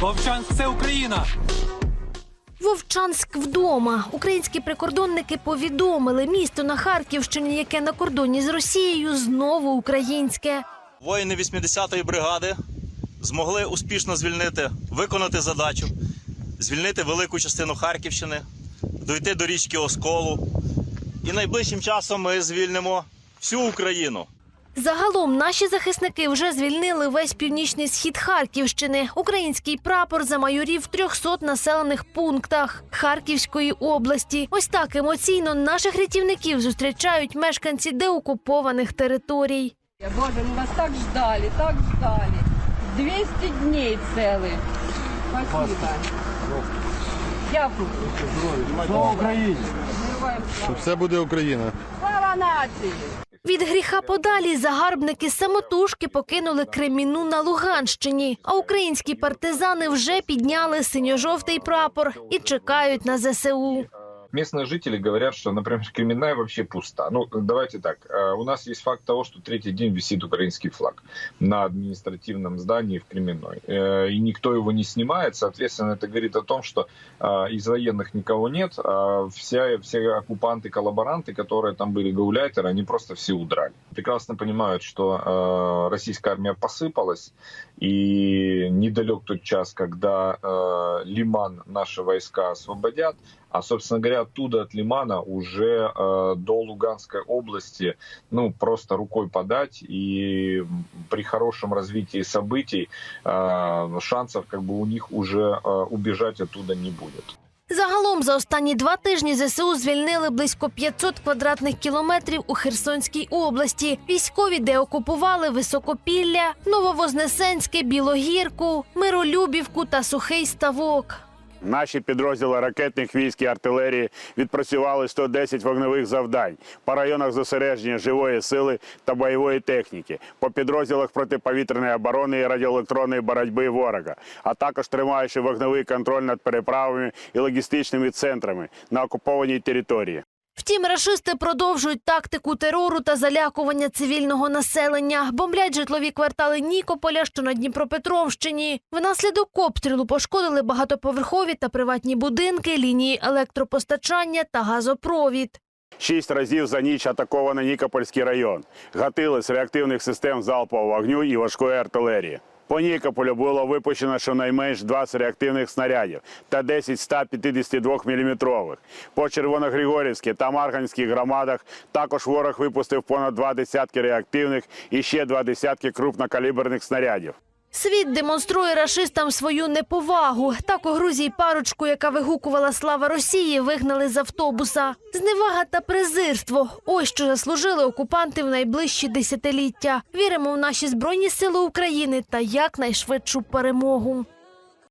Вовчанськ це Україна. Вовчанськ вдома. Українські прикордонники повідомили місто на Харківщині, яке на кордоні з Росією, знову українське. Воїни 80-ї бригади змогли успішно звільнити, виконати задачу, звільнити велику частину Харківщини, дойти до річки Осколу. І найближчим часом ми звільнимо всю Україну. Загалом наші захисники вже звільнили весь північний схід Харківщини. Український прапор замайорів в 300 населених пунктах Харківської області. Ось так емоційно наших рятівників зустрічають мешканці деокупованих територій. Боже, мы вас так ждали, так ждали. 200 дней целых. Спасибо. Дякую. Слава Україні! Все буде Україна. Слава нації! Від гріха подалі загарбники самотужки покинули Креміну на Луганщині. А українські партизани вже підняли синьо-жовтий прапор і чекають на ЗСУ. Местные жители говорят, что, например, Кременная вообще пуста. Ну, давайте так. э, У нас есть факт того, что третий день висит украинский флаг на административном здании в Кременной. Э, И никто его не снимает. Соответственно, это говорит о том, что э, из военных никого нет. А вся, все оккупанты, коллаборанты, которые там были, гауляйтеры, они просто все удрали. Прекрасно понимают, что российская армия посыпалась. И недалек тот час, когда Лиман наши войска освободят. А, собственно говоря, оттуда от Лимана уже э, до Луганской области, ну, просто рукой подать. И при хорошем развитии событий э, шансов как бы у них уже э, убежать оттуда не будет. Загалом за останні два тижні ЗСУ звільнили близько 500 квадратних кілометрів у Херсонській області. Військові деокупували Високопілля, Нововознесенське, Білогірку, Миролюбівку та Сухий Ставок. Наші підрозділи ракетних військ і артилерії відпрацювали 110 вогневих завдань по районах зосередження живої сили та бойової техніки, по підрозділах протиповітряної оборони і радіоелектронної боротьби ворога, а також тримаючи вогневий контроль над переправами і логістичними центрами на окупованій території. Втім, рашисти продовжують тактику терору та залякування цивільного населення. Бомблять житлові квартали Нікополя, що на Дніпропетровщині. Внаслідок обстрілу пошкодили багатоповерхові та приватні будинки, лінії електропостачання та газопровід. Шість разів за ніч атаковано Нікопольський район. Гатили з реактивних систем залпового вогню і важкої артилерії. По Нікополю було випущено щонайменш 20 реактивних снарядів та 10 152 мм. По Червоногригорівській та Марганській громадах також ворог випустив понад два десятки реактивних і ще два десятки крупнокаліберних снарядів. Світ демонструє рашистам свою неповагу. Так у Грузії парочку, яка вигукувала слава Росії, вигнали з автобуса. Зневага та презирство. Ось що заслужили окупанти в найближчі десятиліття. Віримо в наші збройні сили України та якнайшвидшу перемогу.